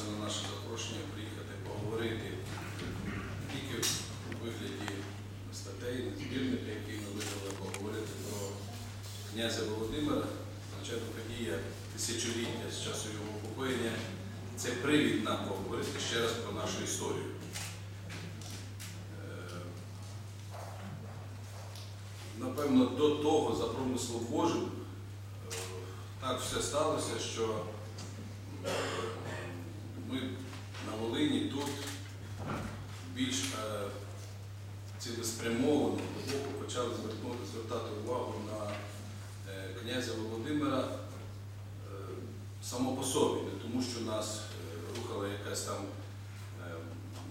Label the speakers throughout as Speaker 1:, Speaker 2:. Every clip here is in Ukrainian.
Speaker 1: погодився на наше запрошення приїхати поговорити тільки у вигляді статей, збірника, які ми видали, поговорити про князя Володимира, початку подія тисячоліття з часу його покоєння. Це привід нам поговорити ще раз про нашу історію. Е, напевно, до того за промислом Божим е, так все сталося, що само по собі, не тому що нас е, рухала якась там е,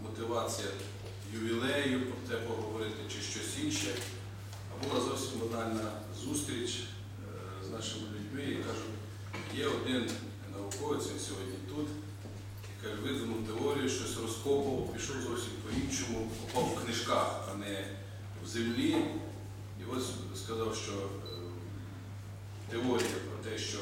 Speaker 1: мотивація ювілею, про це поговорити чи щось інше, а була зовсім банальна зустріч е, з нашими людьми і кажуть, є один науковець, він сьогодні тут, і каже, видумав теорію, щось розкопував, пішов зовсім по-іншому, копав в книжках, а не в землі. І ось сказав, що теорія про те, що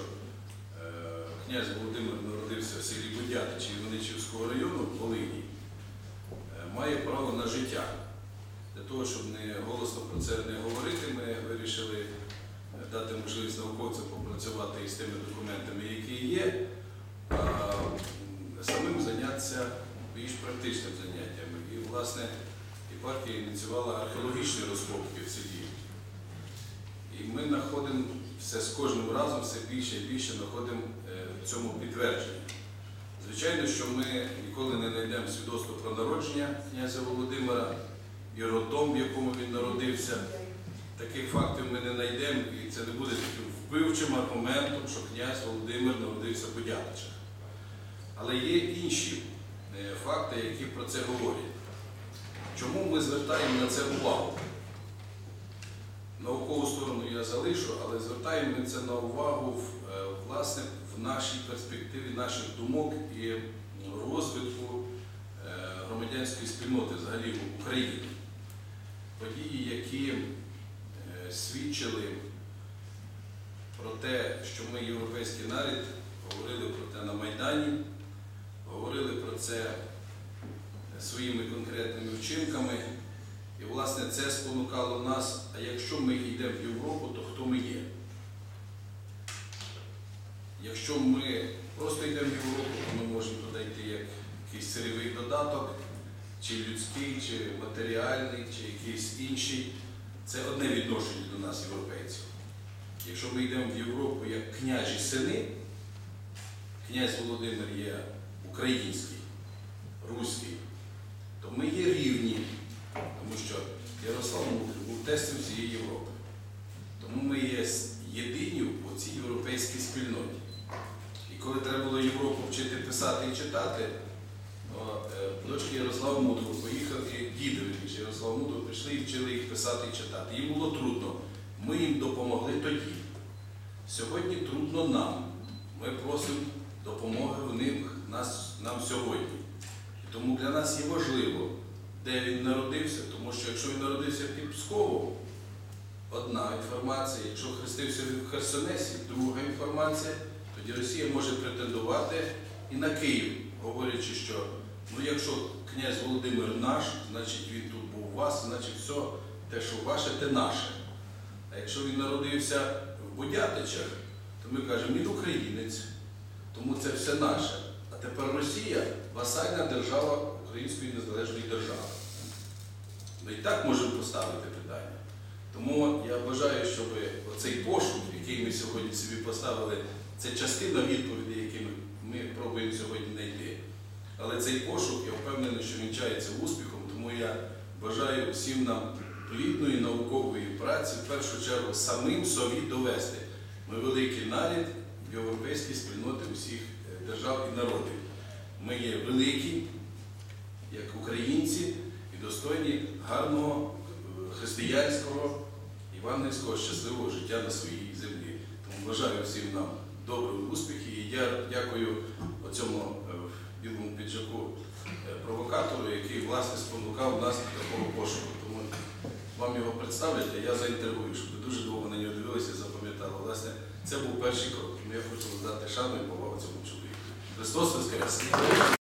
Speaker 1: князь Володимир народився в селі Будятичі Іваничівського району в Волині, е, має право на життя. Для того, щоб не голосно про це не говорити, ми вирішили е, дати можливість науковцям попрацювати із тими документами, які є, а самим зайнятися більш практичним заняттям. І, власне, єпархія ініціювала археологічні розкопки в селі. І ми знаходимо все з кожним разом все більше і більше знаходимо е, цьому підтвердження. Звичайно, що ми ніколи не знайдемо свідоцтво про народження князя Володимира і роддом, в якому він народився. Таких фактів ми не знайдемо, і це не буде таким вбивчим аргументом, що князь Володимир народився в Будятичах. Але є інші е, факти, які про це говорять. Чому ми звертаємо на це увагу? Наукову сторону я залишу, але звертаємо це на увагу е, власне, в нашій перспективі наших думок і розвитку е, громадянської спільноти взагалі в Україні. Події, які е, свідчили про те, що ми європейський народ, говорили про це на Майдані, говорили про це своїми конкретними вчинками. І, власне, це спонукало нас, а якщо ми йдемо в Європу, то хто ми є? Якщо ми просто йдемо в Європу, то ми можемо туди йти як якийсь сирівий додаток, чи людський, чи матеріальний, чи якийсь інший. Це одне відношення до нас, європейців. Якщо ми йдемо в Європу як княжі сини, князь Володимир є український, руський, то ми є рівні. Тому що Ярослав був тестом всієї Європи. Тому ми є с- єдині у цій європейській спільноті. І коли треба було Європу вчити писати і читати, е, дочки Ярослава Мудрого поїхали, діди вірніше, Ярослава Мудрого прийшли і вчили їх писати і читати. Їм було трудно. Ми їм допомогли тоді. Сьогодні трудно нам. Ми просимо допомоги в них нас, нам сьогодні. Тому для нас є важливо, де він народився, тому що якщо він народився під Псковом, одна інформація, якщо хрестився в Херсонесі, друга інформація, тоді Росія може претендувати і на Київ, говорячи, що ну якщо князь Володимир наш, значить він тут був у вас, значить все те, що ваше, те наше. А якщо він народився в Будятичах, то ми кажемо, він українець, тому це все наше. А тепер Росія васальна держава Української незалежної держави. Ми і так можемо поставити питання. Тому я бажаю, щоб оцей пошук, який ми сьогодні собі поставили, це частина відповіді, які ми, ми пробуємо сьогодні знайти. Але цей пошук, я впевнений, що вінчається успіхом, тому я бажаю всім нам плідної наукової праці, в першу чергу, самим собі довести. Ми великий нарід європейській спільноти усіх е, держав і народів. Ми є великі, як українці, і достойні гарного е, християнського, євангельського, щасливого життя на своїй землі. Тому бажаю всім нам добрих успіхів. І я дякую оцьому е, білому піджаку е, провокатору, який власне спонукав нас до такого пошуку. Тому вам його представлять, я заінтригую, щоб ви дуже довго на нього дивилися і запам'ятали. Власне, це був перший крок. Я хочу здати шану і повагу цьому чоловіку. Христос Воскрес!